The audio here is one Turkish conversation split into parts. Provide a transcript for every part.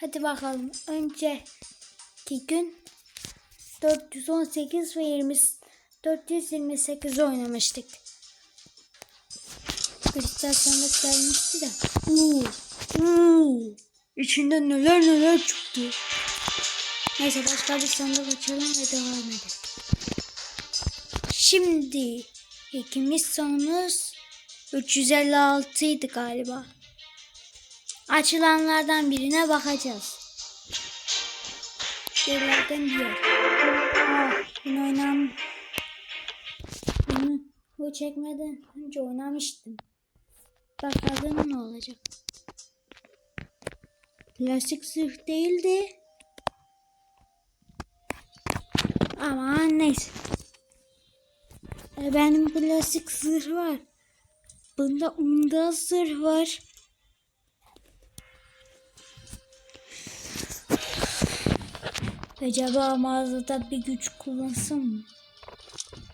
Hadi bakalım. Önceki gün 418 ve 20 428 oynamıştık. Kristal sandık gelmişti de. Oo, oo. İçinden neler neler çıktı. Neyse başka bir sandık açalım ve devam edelim. Şimdi ikimiz sonumuz 356 idi galiba. Açılanlardan birine bakacağız. Şeylerden yer. Aa, yine oynam. Bunu bu çekmeden önce oynamıştım. Bakalım ne olacak. Plastik zırh değildi. Aman neyse. E, benim plastik zırh var. Bunda unda zırh var. Acaba mağazada bir güç kullansın mı?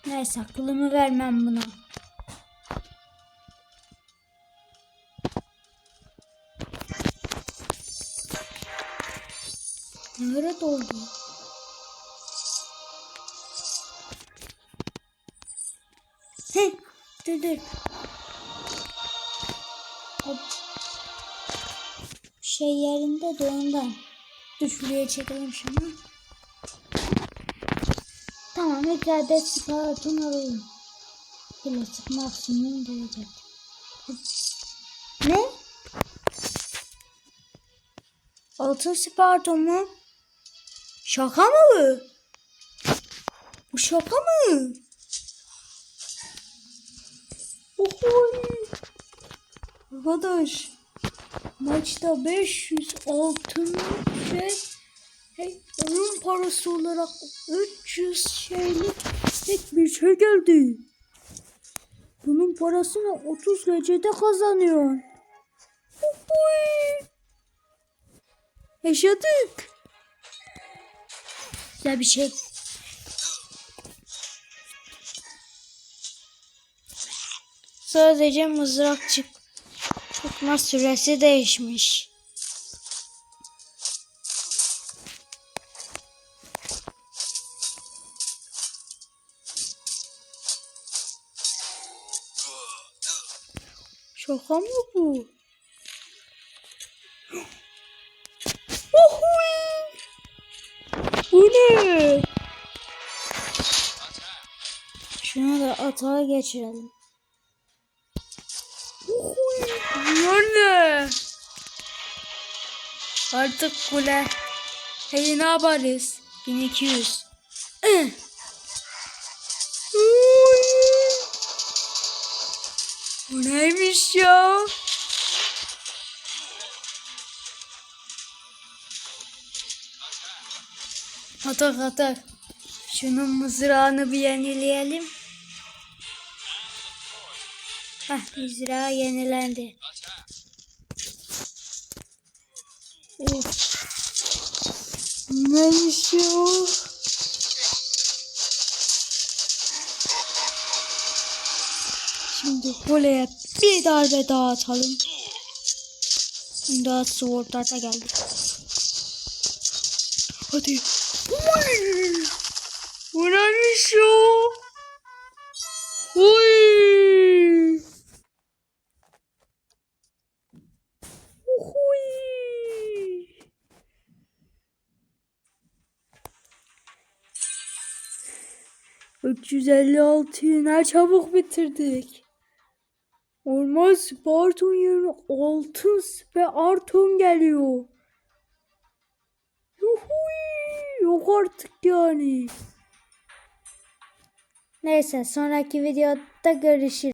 Neyse aklımı vermem buna. Nerede oldu? Heh, dur dur. Hop. Şey yerinde de ondan. Dur şuraya çekelim şunu. Tamam ilk adet siparatını alalım. Klasik maksimum derece. Ne? Altın siparto mu? Şaka mı bu? Bu şaka mı? Ohoy. Arkadaş. Maçta 500 altın ve hey, onun parası olarak 300 şeylik tek bir şey geldi. Bunun parasını 30 gecede kazanıyor. Ohoy. Yaşadık. Güzel bir şey. Sadece mızrak çık çıkma süresi değişmiş. Şaka mı bu? Ohoy! Bu ne? Şunu da atağa geçirelim. Ohoy! Bunlar ne? Artık kule. Hey ne yaparız? 1200. Bu neymiş ya? Atak atak. Şunun mızrağını bir yenileyelim. Heh mızrağı yenilendi. Of. Neymiş o? Şimdi kuleye bir darbe daha atalım. İmdat swordlarda geldi. Hadi. Uy! Bu neymiş o? Uy! Uhuy! ...356'yı ne çabuk bitirdik. Orman Sparton yerine altın Sparton geliyor. Yuhuy! Yok artık yani. Neyse sonraki videoda görüşürüz.